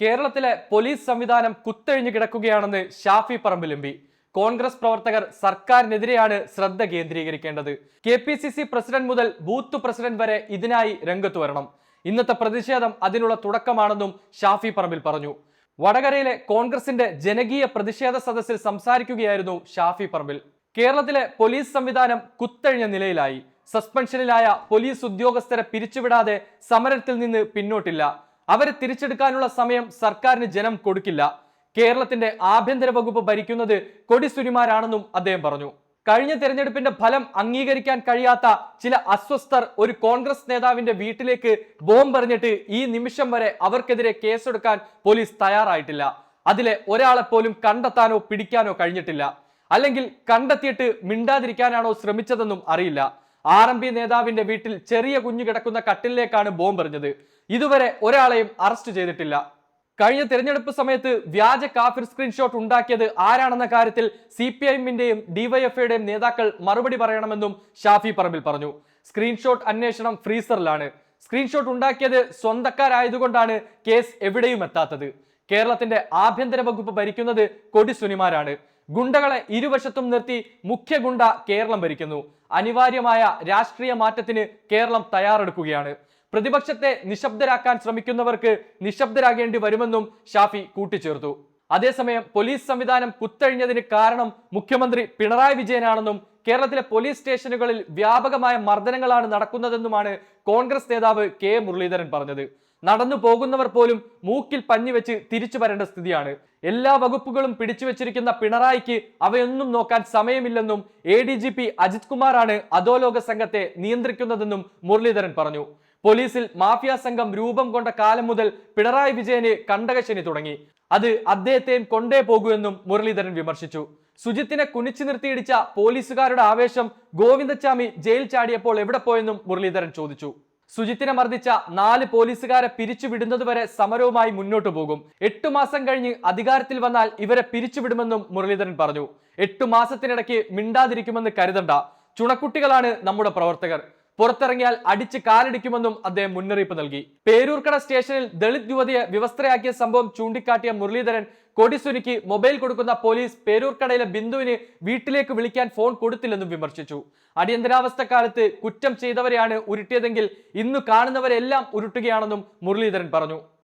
കേരളത്തിലെ പോലീസ് സംവിധാനം കുത്തഴിഞ്ഞു കിടക്കുകയാണെന്ന് ഷാഫി പറമ്പിൽ എം കോൺഗ്രസ് പ്രവർത്തകർ സർക്കാരിനെതിരെയാണ് ശ്രദ്ധ കേന്ദ്രീകരിക്കേണ്ടത്. K P C C president മുതൽ ബൂത്ത് പ്രസിഡന്റ് വരെ ഇതിനായി രംഗത്ത് വരണം. ഇന്നത്തെ പ്രതിഷേധം അതിനുള്ള തുടക്കമാണെന്നും ഷാഫി പറമ്പിൽ പറഞ്ഞു. വടകരയിലെ കോൺഗ്രസിന്റെ ജനകീയ പ്രതിഷേധ സദസ്സിൽ സംസാരിക്കുകയായിരുന്നു ഷാഫി പറമ്പിൽ. കേരളത്തിലെ പോലീസ് സംവിധാനം കുത്തഴിഞ്ഞ നിലയിലായി. സസ്പെൻഷനിലായ പോലീസ് ഉദ്യോഗസ്ഥരെ പിരിച്ചുവിടാതെ സമരത്തിൽ നിന്ന് പിന്നോട്ടില്ല. അവരെ തിരിച്ചെടുക്കാനുള്ള സമയം സർക്കാരിന് ജനം കൊടുക്കില്ല. കേരളത്തിന്റെ ആഭ്യന്തര വകുപ്പ് ഭരിക്കുന്നത് കൊടിസുനിമാരാണെന്നും അദ്ദേഹം പറഞ്ഞു. കഴിഞ്ഞ തെരഞ്ഞെടുപ്പിന്റെ ഫലം അംഗീകരിക്കാൻ കഴിയാത്ത ചില അസ്വസ്ഥർ ഒരു കോൺഗ്രസ് നേതാവിന്റെ വീട്ടിലേക്ക് ബോംബെറിഞ്ഞിട്ട് ഈ നിമിഷം വരെ അവർക്കെതിരെ കേസെടുക്കാൻ പോലീസ് തയ്യാറായിട്ടില്ല. അതിലെ ഒരാളെ പോലും കണ്ടെത്താനോ പിടിക്കാനോ കഴിഞ്ഞിട്ടില്ല. അല്ലെങ്കിൽ കണ്ടെത്തിയിട്ട് മിണ്ടാതിരിക്കാനാണോ ശ്രമിച്ചതെന്നും അറിയില്ല. ആർ എം പി നേതാവിന്റെ വീട്ടിൽ ചെറിയ കുഞ്ഞു കിടക്കുന്ന കട്ടിലേക്കാണ് ബോംബെറിഞ്ഞത് ഇതുവരെ ഒരാളെയും അറസ്റ്റ് ചെയ്തിട്ടില്ല. കഴിഞ്ഞ തെരഞ്ഞെടുപ്പ് സമയത്ത് വ്യാജ കാഫിർ സ്ക്രീൻഷോട്ട് ഉണ്ടാക്കിയത് ആരാണെന്ന കാര്യത്തിൽ സി പി ഐഎമ്മിന്റെയും ഡിവൈഎഫ്ഐയുടെയും നേതാക്കൾ മറുപടി പറയണമെന്നും ഷാഫി പറമ്പിൽ പറഞ്ഞു. സ്ക്രീൻഷോട്ട് അന്വേഷണം ഫ്രീസറിലാണ്. സ്ക്രീൻഷോട്ട് ഉണ്ടാക്കിയത് സ്വന്തക്കാരായതുകൊണ്ടാണ് കേസ് എവിടെയും എത്താത്തത്. കേരളത്തിന്റെ ആഭ്യന്തര വകുപ്പ് ഭരിക്കുന്നത് കൊടിസുനിമാരാണ് ഗുണ്ടകളെ ഇരുവശത്തും നിർത്തി മുഖ്യ ഗുണ്ട കേരളം ഭരിക്കുന്നു. അനിവാര്യമായ രാഷ്ട്രീയ മാറ്റത്തിന് കേരളം തയ്യാറെടുക്കുകയാണ്. പ്രതിപക്ഷത്തെ നിശബ്ദരാക്കാൻ ശ്രമിക്കുന്നവർക്ക് നിശബ്ദരാകേണ്ടി വരുമെന്നും ഷാഫി കൂട്ടിച്ചേർത്തു. അതേസമയം പോലീസ് സംവിധാനം കുത്തഴിഞ്ഞതിന് കാരണം മുഖ്യമന്ത്രി പിണറായി വിജയനാണെന്നും കേരളത്തിലെ പോലീസ് സ്റ്റേഷനുകളിൽ വ്യാപകമായ മർദ്ദനങ്ങളാണ് നടക്കുന്നതെന്നുമാണ് കോൺഗ്രസ് നേതാവ് കെ മുരളീധരൻ പറഞ്ഞത്. നടന്നു പോകുന്നവർ പോലും മൂക്കിൽ പഞ്ഞുവെച്ച് തിരിച്ചു വരേണ്ട സ്ഥിതിയാണ്. എല്ലാ വകുപ്പുകളും പിടിച്ചു വെച്ചിരിക്കുന്ന പിണറായിക്ക് അവയൊന്നും നോക്കാൻ സമയമില്ലെന്നും A D G P Ajith കുമാറാണ് അധോലോക സംഘത്തെ നിയന്ത്രിക്കുന്നതെന്നും മുരളീധരൻ പറഞ്ഞു. പോലീസിൽ മാഫിയ സംഘം രൂപം കൊണ്ട കാലം മുതൽ പിണറായി വിജയന് കണ്ടകശനി തുടങ്ങി. അത് അദ്ദേഹത്തെയും കൊണ്ടേ പോകൂവെന്നും മുരളീധരൻ വിമർശിച്ചു. സുജിത്തിനെ കുനിച്ചു നിർത്തിയിടിച്ച പോലീസുകാരുടെ ആവേശം ഗോവിന്ദച്ചാമി ജയിൽ ചാടിയപ്പോൾ എവിടെ പോയെന്നും മുരളീധരൻ ചോദിച്ചു. സുജിത്തിനെ മർദ്ദിച്ച നാല് പോലീസുകാരെ പിരിച്ചുവിടുന്നതുവരെ സമരവുമായി മുന്നോട്ടു പോകും. എട്ടു മാസം കഴിഞ്ഞ് അധികാരത്തിൽ വന്നാൽ ഇവരെ പിരിച്ചുവിടുമെന്നും മുരളീധരൻ പറഞ്ഞു. എട്ടു മാസത്തിനിടയ്ക്ക് മിണ്ടാതിരിക്കുമെന്ന് കരുതണ്ട. ചുണക്കുട്ടികളാണ് നമ്മുടെ പ്രവർത്തകർ. പുറത്തിറങ്ങിയാൽ അടിച്ച് കാലടിക്കുമെന്നും അദ്ദേഹം മുന്നറിയിപ്പ് നൽകി. പേരൂർക്കട സ്റ്റേഷനിൽ ദളിത് യുവതിയെ വ്യവസ്ഥയാക്കിയ സംഭവം ചൂണ്ടിക്കാട്ടിയ മുരളീധരൻ കൊടിസുനിക്ക് മൊബൈൽ കൊടുക്കുന്ന പോലീസ് പേരൂർക്കടയിലെ ബിന്ദുവിന് വീട്ടിലേക്ക് വിളിക്കാൻ ഫോൺ കൊടുത്തില്ലെന്നും വിമർശിച്ചു. അടിയന്തരാവസ്ഥ കാലത്ത് കുറ്റം ചെയ്തവരെയാണ് ഉരുട്ടിയതെങ്കിൽ ഇന്ന് കാണുന്നവരെല്ലാം ഉരുട്ടുകയാണെന്നും മുരളീധരൻ പറഞ്ഞു.